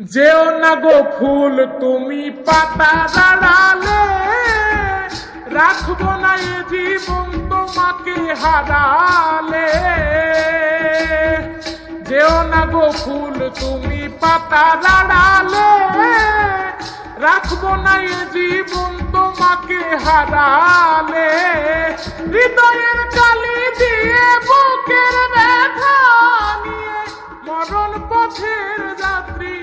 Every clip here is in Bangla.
যেও না গো ফুল, তুমি পাতা দাঁড়ালে। রাখব না এ জীবন তোমাকে হারালে। যেও না গো ফুল, তুমি পাতা দাঁড়ালে। রাখব না এ জীবন তোমাকে হারালে। হৃদয়ের কালি দিয়ে বুকের ব্যথা নিয়ে মরণ পথের যাত্রী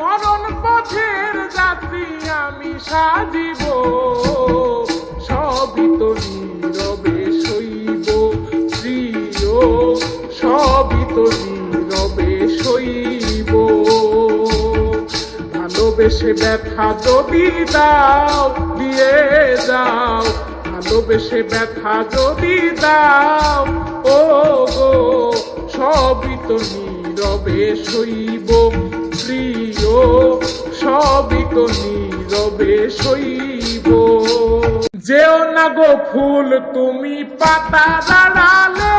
মরণ পথের যাত্রী আমি সাজিব। সবই তো নীরবে সইব। প্রিয়, সবই তো নীরবে সইব। ভালোবেসে ব্যথা যদি দাও, দিয়ে যাও। ভালোবেসে ব্যথা যদি দাও, ও গো, সবই তো নীরবে সইব। প্রিয়, সবই তো নীরবে সইব। যেও না গো ফুল, তুমি পাতা দাঁড়ালে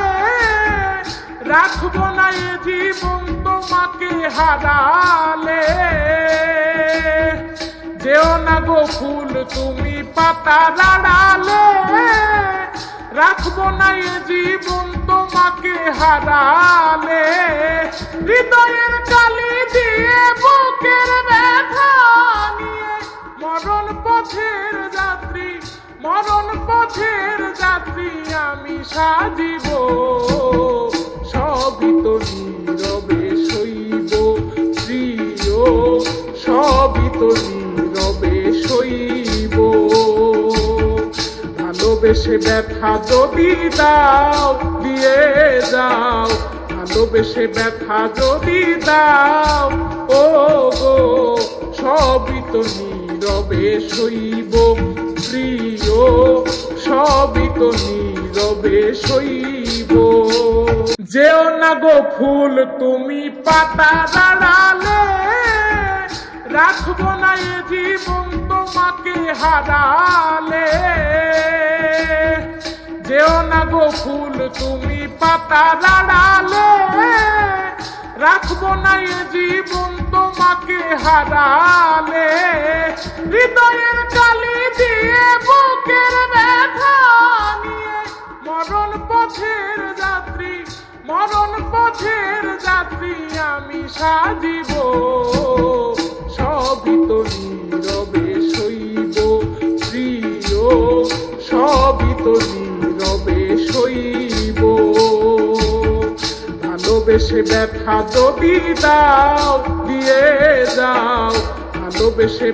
রাখব না এ জীবন তোমাকে হারালে। যেও না গো ফুল, তুমি পাতা দাঁড়ালে রাখব না এ জীবন তোমাকে হারালে। হৃদয়ের কালি দিয়ে বুকের পথের যাত্রী পথের যাত্রী আমি সাজিব। সবই তো নীরবে সইব, প্রিয়, সবই তো নীরবে সইব। ভালোবেসে ব্যথা যদি দাও, দিয়ে যাও। ভালোবেসে ব্যথা যদি দাও, ও গো, সবই তো নীরবে সইব। প্রিয়, সবই তো নীরবে সইব। যেও না গো ফুল, তুমি পাতা দাঁড়ালে, রাখব না এ জীবন তোমাকে হারালে। যেও না গো ফুল, তুমি পাতা দাঁড়ালে রাখব না এ জীবন তোমাকে হারালে। হৃদয়ের কালি দিয়ে বুকের মরণ পথের যাত্রী, মরণ পথের যাত্রী আমি সাজিব। সবই তো নীরবে সইব। ভালোবেসে ব্যথা যদি দাও দিয়ে যাও। ভালোবেসে